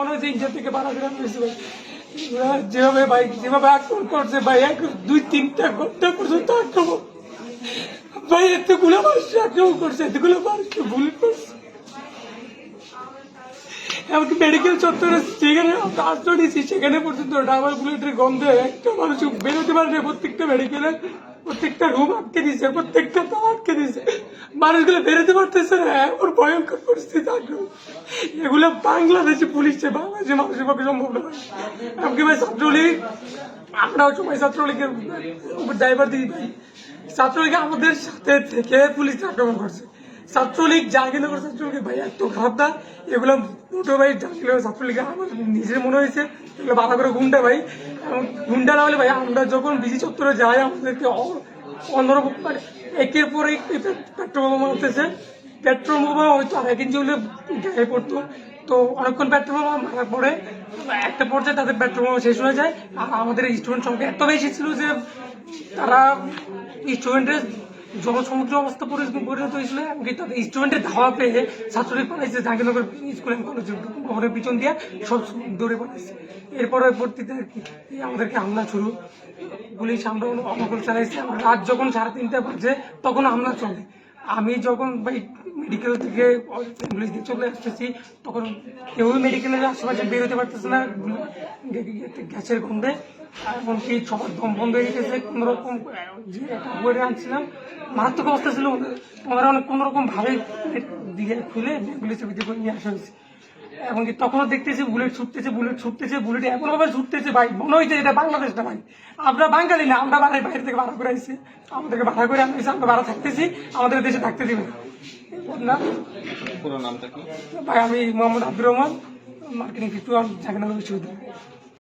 মনে ইন্ডিয়া থেকে করে আনতেছে ভাই। যেভাবে ভাই, যেভাবে আক্রমণ করছে ভাই, এক, দুই, তিনটা ঘণ্টা পর্যন্ত আক্রমণ। ভাই, এতগুলো মানুষ আক্রমণ করছে, এতগুলো মানুষকে ভুল করছে। এমনকি মেডিকেল চত্বরে যেখানে আশ্রয় নিয়েছি, সেখানে পর্যন্ত ডাবল বুলেটের গন্ধে একটা মানুষ বেরোতে পারে প্রত্যেকটা মেডিকেলের প্রত্যেকটা রুম আটকে দিয়েছে, প্রত্যেকটা তার আটকে দিয়েছে। মানুষগুলো বেরোতে পারতেছে না। এমন ভয়ঙ্কর পরিস্থিতি আগ্রহ এগুলো বাংলাদেশে পুলিশে বাংলাদেশে মানুষের পক্ষে সম্ভব নয়। এমনকি ভাই ছাত্রলীগ, আমরাও সবাই ছাত্রলীগের ড্রাইভার দিই। ভাই ছাত্রলীগ আমাদের সাথে থেকে পুলিশ আক্রমণ করছে। ছাত্রলীগ জাহাঙ্গীরনগর ছাত্রলীগ ভাই, এত খারাপ না। এগুলো দুটো ভাই জাহাঙ্গীরনগর ছাত্রলীগ আমার নিজের মনে হয়েছে। এগুলো বাধা করে গুন্ডা ভাই। এবং গুন্ডা না হলে ভাই আমরা যখন বিজি চত্বরে যাই, আমাদেরকে মানে একের পর এক পেট্রোল বোমা মারতেছে পেট্রোল বোমা হয়তো এক ইঞ্চি হলে গায়ে পড়তো। তো অনেকক্ষণ পেট্রোল বোমা মারা পড়ে। একটা পর্যায়ে তাদের পেট্রোল বোমা শেষ হয়ে যায়। আর আমাদের স্টুডেন্ট সংখ্যা এত বেশি ছিল যে তারা স্টুডেন্টের জনসমুদ্র অবস্থা পরিণত হয়েছিল। এমনকি তাদের স্টুডেন্টের ধাওয়া পেয়ে ছাত্রলীগ পালাইছে জাহাঙ্গীরনগর স্কুল অ্যান্ড কলেজ ভবনের পিছন দিয়ে সব দৌড়ে পালাইছে এরপর পরবর্তীতে আর কি আমাদেরকে হামলা শুরু। পুলিশ আমরা অনুকূল চালাইছে। রাত যখন সাড়ে তিনটা বাজে, তখন হামলা চলে। আমি যখন মেডিকেল থেকে অ্যাম্বুলেন্স দিয়ে চলে আসতেছি, তখন কেউই মেডিকেলের আশেপাশে বেরোতে পারতেছে না। গ্যাসের গন্ধে, এমনকি সবার দম বন্ধ হয়ে গেছে। কোনোরকম, যে একটা বইরে আনছিলাম, মারাত্মক অবস্থা ছিল। ওনারা অনেক কোনোরকম ভাবে দিয়ে খুলে অ্যাম্বুলেন্সের ভিতরে নিয়ে আসা হয়েছে। এমনকি তখনও দেখতেছি বুলেট ছুটতেছে বুলেট ছুটতেছে বুলেট এমনভাবে ছুটতেছে ভাই। মনে হয়েছে এটা বাংলাদেশ না ভাই। আমরা বাঙালি না আমরা বাড়াই বাইরে থেকে ভাড়া করে আসছি আমাদেরকে ভাড়া করে আনতেছি আমরা ভাড়া থাকতেছি আমাদের দেশে থাকতে দিবে। না। না? পুরো নামটা কি? ভাই আমি Mohammad Abdur Rahman marketing fifty one Jahangirnagar বিশ্ববিদ্যালয়